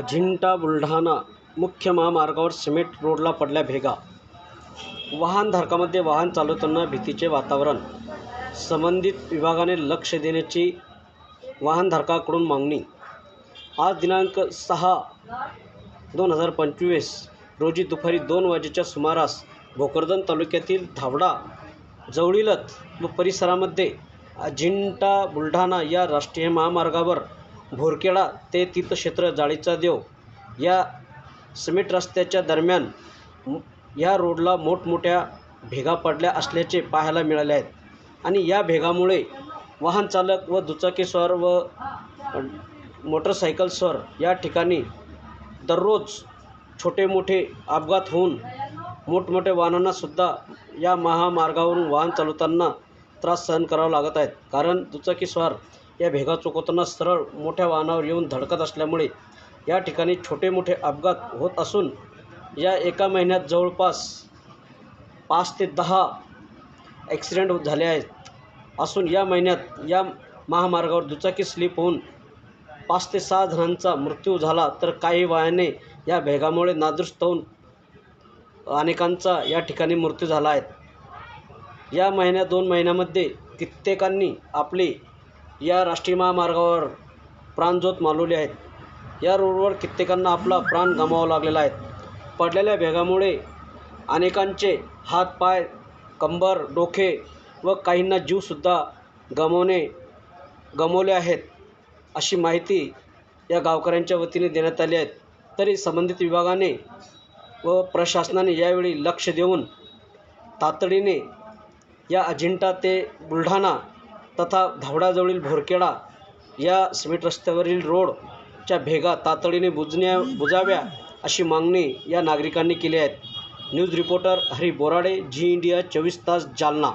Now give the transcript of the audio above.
अजिंठा बुलढाणा मुख्य महामार्गावर सिमेंट रोडला पडल्या भेगा. वाहनधारकामध्ये वाहन चालवताना भीतीचे वातावरण. संबंधित विभागाने लक्ष देण्याची वाहनधारकाकडून मागणी. आज दिनांक सहा दोन हजार पंचवीस रोजी दुपारी दोन वाजेच्या सुमारास भोकरदन तालुक्यातील धावडा जवळीलत व परिसरामध्ये अजिंठा बुलढाणा या राष्ट्रीय महामार्गावर भोरखेडा ते तीर्थक्षेत्र जाळीचा देव. या सिमेंट रस्त्याच्या दरम्यान या रोडला मोठमोठ्या भेगा पडल्या असल्याचे पाहायला मिळाले आहेत. आणि या भेगामुळे वाहन चालक व दुचाकीस्वार व अ, मोटरसायकलस्वार या ठिकाणी दररोज छोटे मोठे अपघात होऊन मोठमोठ्या वाहनांनासुद्धा या महामार्गावरून वाहन चालवताना त्रास सहन करावा लागत आहेत. कारण दुचाकीस्वार या भेगा चुकवताना सरळ मोठ्या वाहनावर येऊन धडकत असल्यामुळे या ठिकाणी छोटे मोठे अपघात होत असून या एका महिन्यात जवळपास पाच ते दहा ॲक्सिडेंट झाले आहेत. असून या महिन्यात या महामार्गावर दुचाकी स्लिप होऊन पाच ते सहा जणांचा मृत्यू झाला तर काही वाहने या भेगामुळे नादुरुस्त होऊन अनेकांचा या ठिकाणी मृत्यू झाला आहे. या महिन्या दोन महिन्यामध्ये कित्येकांनी आपले या राष्ट्रीय महामार्गावर प्राणज्योत मालवले आहेत. या रोडवर कित्येकांना आपला प्राण गमावा लागलेला आहे. पडलेल्या भेगामुळे अनेकांचे हात पाय कंबर डोके व काहींना जीवसुद्धा गमवणे गमवले आहेत अशी माहिती या गावकऱ्यांच्या वतीने देण्यात आली आहे. तरी संबंधित विभागाने व प्रशासनाने यावेळी लक्ष देऊन तातडीने या अजिंठा ते बुलढाणा तथा धावडाजवळील भोरखेडा या सिमेंट रस्त्यावरील रोडच्या भेगा तातडीने बुजण्या बुजाव्या अशी मागणी या नागरिकांनी केली आहे. News reporter Hari Borade Zee India चोवीस तास जालना.